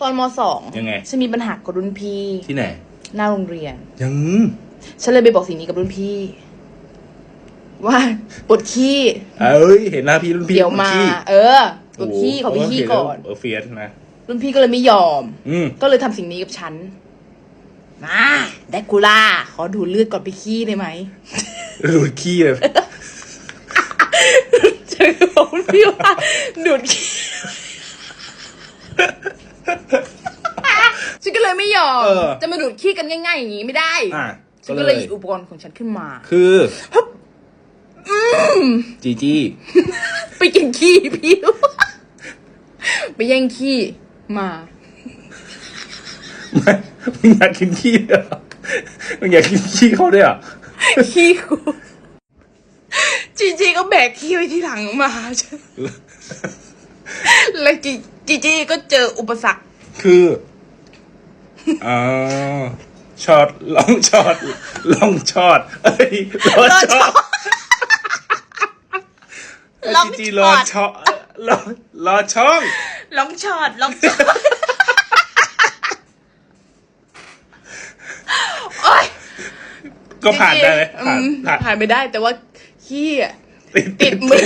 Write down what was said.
ตอนมสองยังไง ฉันมีปัญหากับรุ่นพี่ ที่ไหน หน้าโรงเรียน ยังฉันเลยไปบอกสิ่งนี้กับรุ่นพี่ ว่าปวดขี้ เอ้ย เห็นหน้าพี่รุ่นพี่เดี๋ยวมาขี้เออปวดขี้ขอไปขี้ก่อน เออเฟียสนะ รุ่นพี่ก็เลยไม่ยอมอืมก็เลยทำสิ่งนี้กับฉัน มาแดกคูล่า ขอดูดเลือดก่อนไปขี้ได้ไหมดูดขี้เลยฉันก็บอกรุ่นพี่ว่าดูดขี้ ฉันก็เลยไม่ยอม เออ จะมาดูดขี้กันง่าย ๆ อย่างนี้ไม่ได้ อะฉันก็เลยหยิบอุปกรณ์ของฉันขึ้นมา คือจีจี้ ไปกินขี้พี่ ไปแย่งขี้มา ไม่มึงอยากกินขี้เหรอมึงอยากกินขี้เขาด้วยเหรอะขี้กูจีจีก็แบกขี้ไว้ที่หลังมา แล้วจีจีจีก็เจออุปสรรค คือ อ่าช็อตลองช็อตลองช็อตเอ้ยรอช็อตลองจีช็รออตช็อตรอรอช่องลองช็อตลองช็อตโอ๊ยก็ผ่านได้ไหมอืผ่านมผ่านผ่านไม่ได้แต่ว่าขี้อะติดติดมือ